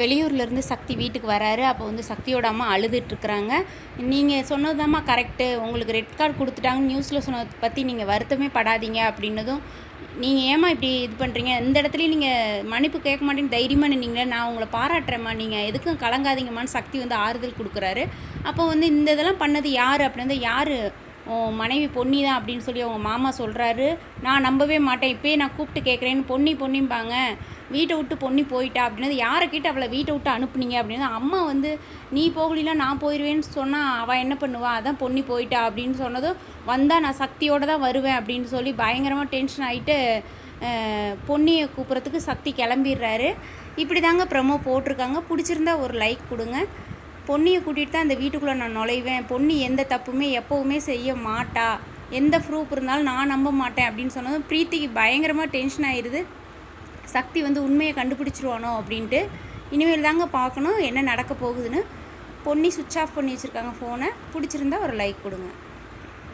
வெளியூர்லேருந்து சக்தி வீட்டுக்கு வராரு. அப்போ வந்து சக்தியோட அம்மா அழுதுட்ருக்குறாங்க நீங்கள் சொன்னதுதாம்மா கரெக்டு உங்களுக்கு ரெட் கார்டு கொடுத்துட்டாங்கன்னு நியூஸில் சொன்னதை பற்றி நீங்கள் வருத்தமே படாதீங்க அப்படின்னதும் நீங்கள் ஏம்மா இப்படி இது பண்ணுறீங்க இந்த இடத்துலையும் நீங்கள் மன்னிப்பு கேட்க மாட்டேன்னு தைரியமாக நின்னீங்களே. நான் உங்களை பாராட்டுறேம்மா. நீங்கள் எதுக்கும் கலங்காதீங்கம்மான்னு சக்தி வந்து ஆறுதல் கொடுக்குறாரு. அப்போ வந்து இந்த இதெல்லாம் பண்ணது யார்? அப்படின்னு வந்து யார் உன் மனைவி பொன்னி தான் அப்படின்னு சொல்லி அவங்க மாமா சொல்கிறாரு நான் நம்பவே மாட்டேன். இப்போயே நான் கூப்பிட்டு கேட்குறேன்னு பொன்னி பொன்னிம்பாங்க. வீட்டை விட்டு பொன்னி போயிட்டா அப்படின்னது யாரை கேட்டு அவளை வீட்டை விட்டு அனுப்புனீங்க அப்படின்னு அம்மா வந்து நீ போகலாம் நான் போயிடுவேன்னு சொன்னால் அவள் என்ன பண்ணுவா? அதான் பொன்னி போயிட்டா. அப்படின்னு சொன்னதும் வந்தால் நான் சக்தியோடு தான் வருவேன். அப்படின்னு சொல்லி பயங்கரமாக டென்ஷன் ஆகிட்டு பொன்னியை கூப்பிட்றதுக்கு சக்தி கிளம்பிடுறாரு. இப்படி தாங்க ப்ரமோ போட்டிருக்காங்க. பிடிச்சிருந்தா ஒரு லைக் கொடுங்க. பொன்னியை கூட்டிகிட்டு தான் இந்த வீட்டுக்குள்ளே நான் நுழைவேன். பொன்னி எந்த தப்புமே எப்போவுமே செய்ய மாட்டா. எந்த ப்ரூஃப் இருந்தாலும் நான் நம்ப மாட்டேன் அப்படின்னு சொன்னதும் பிரீத்திக்கு பயங்கரமாக டென்ஷன் ஆயிடுது சக்தி வந்து உண்மையை கண்டுபிடிச்சிருவானோ அப்படின்ட்டு. இனிமேல் தாங்க பார்க்கணும் என்ன நடக்க போகுதுன்னு. பொன்னி சுவிட்ச் ஆஃப் பண்ணி வச்சுருக்காங்க ஃபோனை பிடிச்சிருந்தா ஒரு லைக் கொடுங்க.